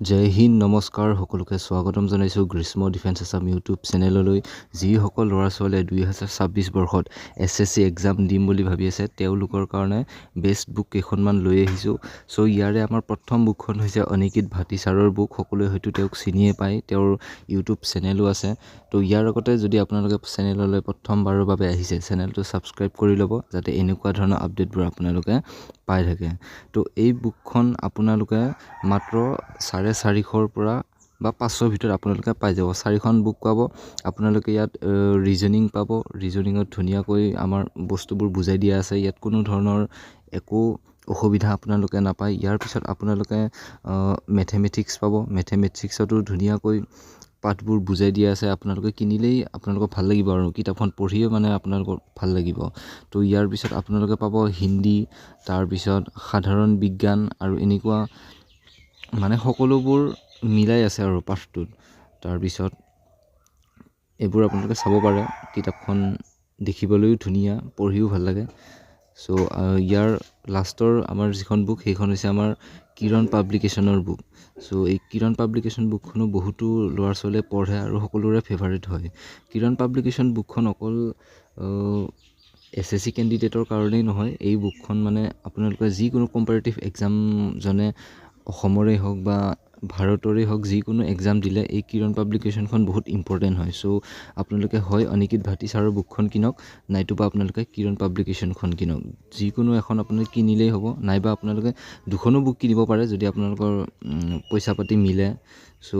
জয় হিন্দ নমস্কাৰ সকলোকে স্বাগতম জনাইছোঁ গ্ৰীষ্ম ডিফেন্স আছাম ইউটিউব চেনেললৈ। যিসকল ল'ৰা ছোৱালীয়ে দুই হাজাৰ ছাব্বিছ বৰ্ষত এছ এছ চি এক্সাম দিম বুলি ভাবি আছে তেওঁলোকৰ কাৰণে বেষ্ট বুক কেইখনমান লৈ আহিছোঁ। চ' ইয়াৰে আমাৰ প্ৰথম বুকখন হৈছে অনিকিত ভাটি ছাৰৰ বুক সকলোৱে হয়তো তেওঁক চিনিয়ে পায় তেওঁৰ ইউটিউব চেনেলো আছে। ত' ইয়াৰ আগতে যদি আপোনালোকে চেনেললৈ প্ৰথমবাৰৰ বাবে আহিছে চেনেলটো ছাবস্ক্ৰাইব কৰি ল'ব যাতে এনেকুৱা ধৰণৰ আপডেটবোৰ আপোনালোকে পাই থাকে। ত' এই বুকখন আপোনালোকে মাত্ৰ চাৰে চাৰিশৰ পৰা বা পাঁচশৰ ভিতৰত আপোনালোকে পাই যাব। চাৰিখন বুক পাব আপোনালোকে ইয়াত ৰিজনিং পাব। ৰিজনিঙত ধুনীয়াকৈ আমাৰ বস্তুবোৰ বুজাই দিয়া আছে। ইয়াত কোনো ধৰণৰ একো অসুবিধা আপোনালোকে নাপায়। ইয়াৰ পিছত আপোনালোকে মেথেমেটিক্স পাব। মেথেমেটিক্সতো ধুনীয়াকৈ পাঠবোৰ বুজাই দিয়া আছে। আপোনালোকে কিনিলেই আপোনালোকৰ ভাল লাগিব আৰু কিতাপখন পঢ়িয়ে মানে আপোনালোকৰ ভাল লাগিব। তো ইয়াৰ পিছত আপোনালোকে পাব হিন্দী তাৰপিছত সাধাৰণ বিজ্ঞান আৰু এনেকুৱা মানে সকলোবোৰ মিলাই আছে আৰু পাঠটোত। তাৰপিছত এইবোৰ আপোনালোকে চাব পাৰে। কিতাপখন দেখিবলৈও ধুনীয়া পঢ়িও ভাল লাগে। চ' ইয়াৰ লাষ্টৰ আমাৰ যিখন বুক সেইখন হৈছে আমাৰ কিৰণ পাব্লিকেশ্যনৰ বুক চ' এই কিৰণ পাব্লিকেশ্যন বুকখনো বহুতো ল'ৰা ছোৱালীয়ে পঢ়ে আৰু সকলোৰে ফেভাৰিট হয়। কিৰণ পাব্লিকেশ্যন বুকখন অকল এছ এছ চি কেণ্ডিডেটৰ কাৰণেই নহয় এই বুকখন মানে আপোনালোকে যিকোনো কম্পাৰেটিভ এক্সাম জনে অসমৰে হওক বা ভাৰতৰে হওক যিকোনো এক্সাম দিলে এই কিৰণ পাব্লিকেশ্যনখন বহুত ইম্পৰ্টেণ্ট হয়। চ' আপোনালোকে হয় অনিকিত ভাটি ছাৰৰ বুকখন কিনক নাইতোবা আপোনালোকে কিৰণ পাব্লিকেশ্যনখন কিনক। যিকোনো এখন আপোনালোকে কিনিলেই হ'ব নাইবা আপোনালোকে দুখনো বুক কিনিব পাৰে যদি আপোনালোকৰ পইচা পাতি মিলে। চ'